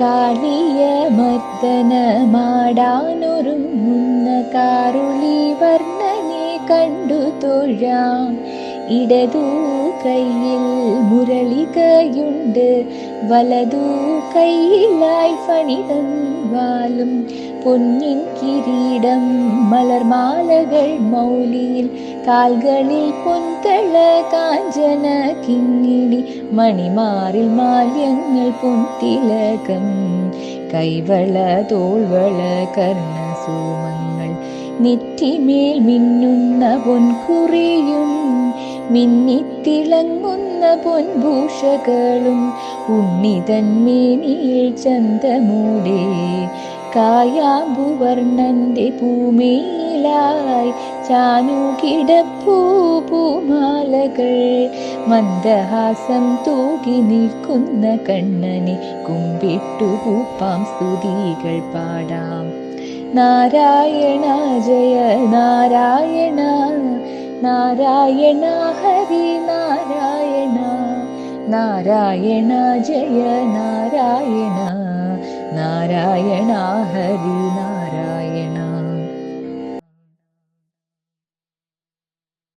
കാളിയ മർദ്ദനമാടാനൊരുങ്ങുന്ന കാറുളി വർണ്ണനെ കണ്ടു തൊഴാം ഇടതു കയ്യിൽ മുരളികയുണ്ട് വലതു കയ്യിലായി ഫണിതൻ വാലും പൊന്നിൻ കിരീടം മലർമാലകൾ മൗലിയിൽ കാൽകളിൽ പൊൻതള കാഞ്ചന കിങ്ങിണി മണിമാറിൽ മാല്യങ്ങൾ പൊൻതിലകം കൈവള തോൾവള കർണസോമങ്ങൾ നെറ്റിമേൽ മിന്നുന്ന പൊൻകുറിയും മിന്നിത്തിളങ്ങുന്ന പൊൻഭൂഷകളും ഉണ്ണിതന്മേനിയിൽ ചന്തമൂടെ കായാമ്പുവർണന്റെ പൂമേലായി ചാനുകിടപ്പൂ പൂമാലകൾ. മന്ദഹാസം തൂകി നിൽക്കുന്ന കണ്ണനെ കുമ്പിട്ടു പൂപ്പാം സ്തുതികൾ പാടാം. നാരായണ ജയ നാരായണ നാരായണ ഹരി നാരായണ നാരായണ ജയ നാരായണ.